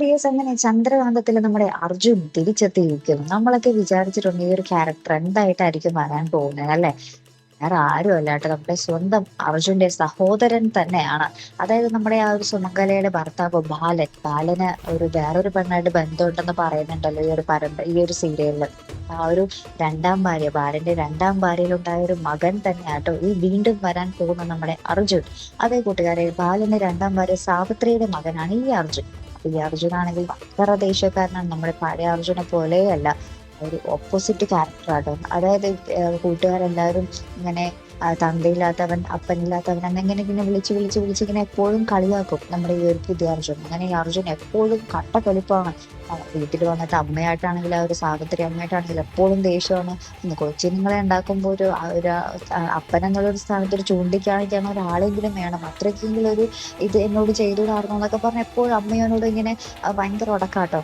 Dears അങ്ങനെ ചന്ദ്രകാന്തത്തിൽ നമ്മുടെ അർജുൻ തിരിച്ചെത്തിയിരിക്കുന്നു? നമ്മളൊക്കെ വിചാരിച്ചിട്ടുണ്ട് ഈ ഒരു ക്യാരക്ടർ എന്തായിട്ടായിരിക്കും വരാൻ പോകുന്നത് അല്ലെ? വേറെ ആരും അല്ലട്ടോ നമ്മുടെ സ്വന്തം അർജുന്റെ സഹോദരൻ തന്നെയാണ്. അതായത് നമ്മുടെ ആ ഒരു സുമംഗലയുടെ ഭർത്താവ് ബാലൻ. ബാലന് ഒരു വേറൊരു പെണ്ണായിട്ട് ബന്ധമുണ്ടെന്ന് പറയുന്നുണ്ടല്ലോ ഈ ഒരു പരമ്പര ഈ ഒരു സീരിയലിൽ ആ ഒരു രണ്ടാം ഭാര്യ ബാലന്റെ രണ്ടാം ഭാര്യയിൽ ഭാര്യയിലുണ്ടായ ഒരു മകൻ തന്നെയാട്ടോ ഈ വീണ്ടും വരാൻ പോകുന്ന നമ്മുടെ അർജുൻ. അതേ കൂട്ടുകാരെ ബാലന്റെ രണ്ടാം ഭാര്യ സാവിത്രിയുടെ മകനാണ് ഈ അർജുൻ. ഈ അർജുനാണെങ്കിൽ ഭയങ്കര ദേഷ്യക്കാരനാണ്. നമ്മുടെ പഴയ അർജുനെ പോലെയല്ല ഒരു ഓപ്പോസിറ്റ് ക്യാരക്ടറാട്ടോ അതായത് കൂട്ടുകാരെല്ലാവരും ഇങ്ങനെ തന്തയില്ലാത്തവൻ അപ്പനില്ലാത്തവൻ അങ്ങനെ ഇങ്ങനെ വിളിച്ച് വിളിച്ച് വിളിച്ച് ഇങ്ങനെ എപ്പോഴും കളിയാക്കും നമ്മുടെ ഈ ഒരു പുതിയ അർജുൻ. അങ്ങനെ ഈ അർജുൻ എപ്പോഴും കട്ട കളിപ്പാണ് വീട്ടിൽ വന്നിട്ട് അമ്മയായിട്ടാണെങ്കിൽ ആ ഒരു സാവിത്രി അമ്മയായിട്ടാണെങ്കിൽ എപ്പോഴും ദേഷ്യമാണ്. ഇന്ന് കൊച്ചിനുങ്ങളെ ഉണ്ടാക്കുമ്പോൾ ഒരു ഒരു ആ, അപ്പനെന്നുള്ളൊരു സ്ഥാനത്ത് ഒരു ചൂണ്ടിക്കാണിക്കാൻ ഒരാളെങ്കിലും വേണം. അത്രയ്ക്കെങ്കിലും ഒരു ഇത് എന്നോട് ചെയ്തുകൂടായിരുന്നു എന്നൊക്കെ പറഞ്ഞ് എപ്പോഴും അമ്മയോട് ഇങ്ങനെ ഭയങ്കര ഉടക്കാട്ടോ.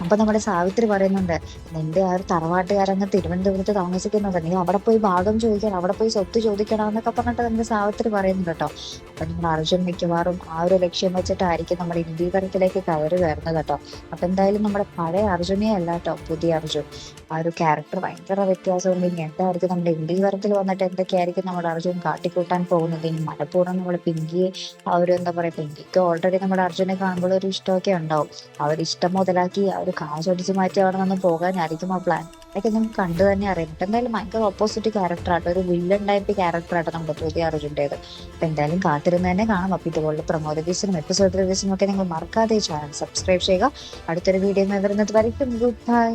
അപ്പൊ നമ്മുടെ സാവിത്രി പറയുന്നുണ്ട് നിന്റെ ആ ഒരു തറവാട്ടുകാരങ്ങ് തിരുവനന്തപുരത്ത് താമസിക്കുന്നുണ്ട്. നീ അവിടെ പോയി ഭാഗം ചോദിക്കണം അവിടെ പോയി സ്വത്ത് ചോദിക്കണം എന്നൊക്കെ പറഞ്ഞിട്ട് നമ്മുടെ സാവിത്രി പറയുന്നുണ്ട് കേട്ടോ. അപ്പൊ നമ്മുടെ അർജുൻ മിക്കവാറും ആ ഒരു ലക്ഷ്യം വെച്ചിട്ടായിരിക്കും നമ്മുടെ ഇന്ത്യകരത്തിലേക്ക് കയറി വരുന്നത് കേട്ടോ. അപ്പൊ എന്തായാലും നമ്മുടെ പഴയ അർജുനെ അല്ല കേട്ടോ പുതിയ അർജുൻ. ആ ഒരു ക്യാരക്ടർ ഭയങ്കര വ്യത്യാസമുണ്ട്. ഇനി എന്തായിരിക്കും നമ്മുടെ ഇന്ത്യകരത്തിൽ വന്നിട്ട് എന്തൊക്കെയായിരിക്കും നമ്മുടെ അർജുൻ കാട്ടിക്കൂട്ടാൻ പോകുന്നത്? ഇനി മലപ്പൂർണം നമ്മൾ പിങ്കിയെ ആ ഒരു എന്താ പറയാ പിങ്കിക്ക് ഓൾറെഡി നമ്മുടെ അർജുനെ കാണുമ്പോൾ ഒരു ഇഷ്ടമൊക്കെ ഉണ്ടാവും. ആ ഒരു ഇഷ്ടം മുതലാക്കി ഒരു കാശ് അടിച്ച് മാറ്റി അവിടെ നിന്ന് പോകാനായിരിക്കും ആ പ്ലാൻ അതൊക്കെ നമുക്ക് കണ്ടു തന്നെ അറിയാം. എന്തായാലും ഭയങ്കര ഓപ്പോസിറ്റ് ക്യാരക്ടറായിട്ട് ഒരു വില്ലൻ ടൈപ്പ് ക്യാരക്ടറായിട്ട് നമ്മുടെ പുതിയ അർജുന്റെത്. അപ്പൊ എന്തായാലും കാത്തിരുന്ന് തന്നെ കാണാം. അപ്പൊ ഇതുപോലുള്ള പ്രമോദ റിവ്യൂസിനും എപ്പിസോഡ് റിവ്യൂസിനും ഒക്കെ നിങ്ങൾ മറക്കാതെ ചാനൽ സബ്സ്ക്രൈബ് ചെയ്യുക. അടുത്തൊരു വീഡിയോ വരുന്നത് വരയ്ക്കും. Good bye